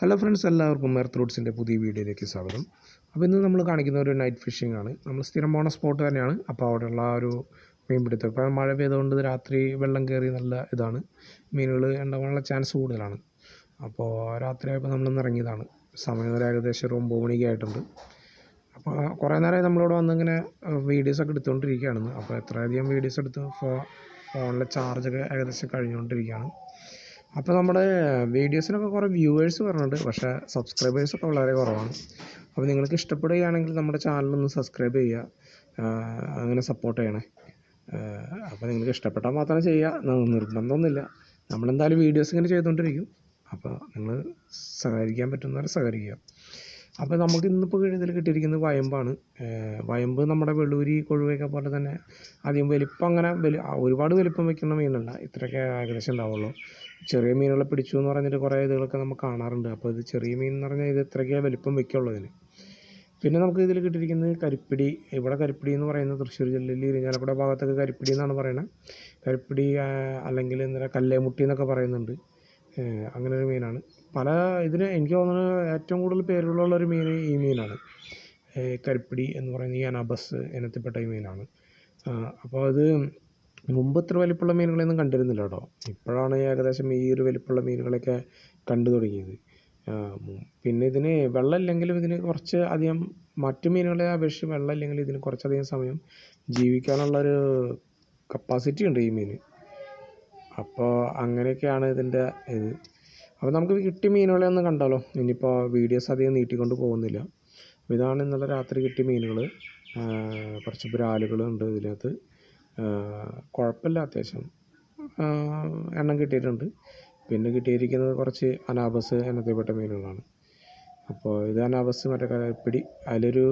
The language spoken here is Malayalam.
ഹലോ ഫ്രണ്ട്സ് എല്ലാവർക്കും എർത്ത് റൂട്ട്സിന്റെ പുതിയ വീഡിയോയിലേക്ക് സ്വാഗതം. അപ്പോൾ ഇന്ന് നമ്മൾ കാണിക്കുന്ന ഒരു നൈറ്റ് ഫിഷിംഗ് ആണ്. നമ്മൾ സ്ഥിരം പോണ സ്പോട്ട് തന്നെയാണ്. അപ്പോൾ അവിടെയുള്ള ആ ഒരു മീൻപിടുത്തം ഇപ്പോൾ മഴ പെയ്തുകൊണ്ട് രാത്രി വെള്ളം കയറി നല്ല ഇതാണ്. മീനുകൾ ഉണ്ടാകാനുള്ള ചാൻസ് കൂടുതലാണ്. അപ്പോൾ രാത്രിയായപ്പോൾ നമ്മളൊന്ന് ഇറങ്ങിയതാണ്. സമയം ഒരു ഏകദേശം ഒരു ഒമ്പത് മണിക്ക് ആയിട്ടുണ്ട്. അപ്പോൾ കുറേ നേരമായി നമ്മളിവിടെ വന്നിങ്ങനെ വീഡിയോസൊക്കെ എടുത്തുകൊണ്ടിരിക്കുകയാണ് അപ്പോൾ എത്രയധികം വീഡിയോസ് എടുത്ത് ഫോണിലെ ചാർജൊക്കെ ഏകദേശം കഴിഞ്ഞുകൊണ്ടിരിക്കുകയാണ് അപ്പോൾ നമ്മുടെ വീഡിയോസിനൊക്കെ കുറേ വ്യൂവേഴ്സ് പറഞ്ഞിട്ടുണ്ട്. പക്ഷേ സബ്സ്ക്രൈബേഴ്സൊക്കെ വളരെ കുറവാണ്. അപ്പോൾ നിങ്ങൾക്ക് ഇഷ്ടപ്പെടുകയാണെങ്കിൽ നമ്മുടെ ചാനലൊന്ന് സബ്സ്ക്രൈബ് ചെയ്യുക. അങ്ങനെ സപ്പോർട്ട് ചെയ്യണേ. അപ്പോൾ നിങ്ങൾക്ക് ഇഷ്ടപ്പെട്ടാൽ മാത്രം ചെയ്യുക. നിർബന്ധമൊന്നുമില്ല. നമ്മളെന്തായാലും വീഡിയോസ് ഇങ്ങനെ ചെയ്തുകൊണ്ടിരിക്കും. അപ്പോൾ നിങ്ങൾ സഹകരിക്കാൻ പറ്റുന്നവരെ സഹകരിക്കുക. അപ്പോൾ നമുക്ക് ഇന്നിപ്പോൾ ഇതിൽ കിട്ടിയിരിക്കുന്നത് വയമ്പാണ്. വയമ്പ് നമ്മുടെ വെള്ളൂരി കൊഴുവയൊക്കെ പോലെ തന്നെ അധികം വലിപ്പം അങ്ങനെ വലി ഒരുപാട് വലിപ്പം വെക്കുന്ന മീനല്ല. ഇത്രയൊക്കെ ഏകദേശം ഉണ്ടാവുള്ളൂ. ചെറിയ മീനുകളെ പിടിച്ചു എന്ന് പറഞ്ഞിട്ട് കുറേ ഇതുകളൊക്കെ നമുക്ക് കാണാറുണ്ട്. അപ്പോൾ ഇത് ചെറിയ മീൻ എന്ന് പറഞ്ഞാൽ ഇത് ഇത്രയൊക്കെ വലിപ്പം വെക്കുള്ളൂ ഇതിന് പിന്നെ നമുക്ക് ഇതിൽ കിട്ടിയിരിക്കുന്നത് കരിപ്പിടി. ഇവിടെ കരിപ്പിടി എന്ന് പറയുന്നത് തൃശ്ശൂർ ജില്ലയിൽ ഇരിഞ്ഞാലക്കുട ഭാഗത്തൊക്കെ കരിപ്പിടി എന്നാണ് പറയുന്നത് കരിപ്പിടി അല്ലെങ്കിൽ എന്താ കല്ലേമുട്ടി എന്നൊക്കെ പറയുന്നുണ്ട്. അങ്ങനെ ഒരു മീനാണ്. പല ഇതിന് എനിക്ക് തോന്നുന്നത് ഏറ്റവും കൂടുതൽ പേരുകളുള്ള ഒരു മീൻ ഈ മീനാണ്. കരിപ്പിടി എന്ന് പറയുന്ന ഈ അനാബസ് ഇനത്തിൽപ്പെട്ട ഈ മീനാണ്. അപ്പോൾ അത് മുമ്പ് ഇത്ര വലിപ്പമുള്ള മീനുകളെയൊന്നും കണ്ടിരുന്നില്ല കേട്ടോ. ഇപ്പോഴാണ് ഏകദേശം ഈ ഒരു വലിപ്പമുള്ള മീനുകളൊക്കെ കണ്ടു തുടങ്ങിയത്. പിന്നെ ഇതിന് വെള്ളമില്ലെങ്കിലും ഇതിന് കുറച്ച് അധികം മറ്റു മീനുകളെ അപേക്ഷിച്ച് വെള്ളമില്ലെങ്കിലും ഇതിന് കുറച്ചധികം സമയം ജീവിക്കാനുള്ളൊരു കപ്പാസിറ്റി ഉണ്ട് ഈ മീന്. അപ്പോൾ അങ്ങനെയൊക്കെയാണ് ഇതിന്റെ ഇത്. അപ്പോൾ നമുക്ക് കിട്ടിയ മീനുകളെ ഒന്ന് കണ്ടാലോ? ഇനിയിപ്പോൾ വീഡിയോസ് അധികം നീട്ടിക്കൊണ്ട് പോകുന്നില്ല. ഇതാണ് ഇന്നലെ രാത്രി കിട്ടിയ മീനുകൾ കുറച്ച് ബ്രാലുകളുണ്ട് ഇതിനകത്ത്. കുഴപ്പമില്ല അത്യാവശ്യം. എണ്ണം കിട്ടിയിട്ടുണ്ട്. പിന്നെ കിട്ടിയിരിക്കുന്നത് കുറച്ച് അനാബസ് എന്നതിൽപ്പെട്ട മീനുകളാണ്. അപ്പോൾ ഇത് അനാബസ് മറ്റേ കരിപ്പിടി അതിലൊരു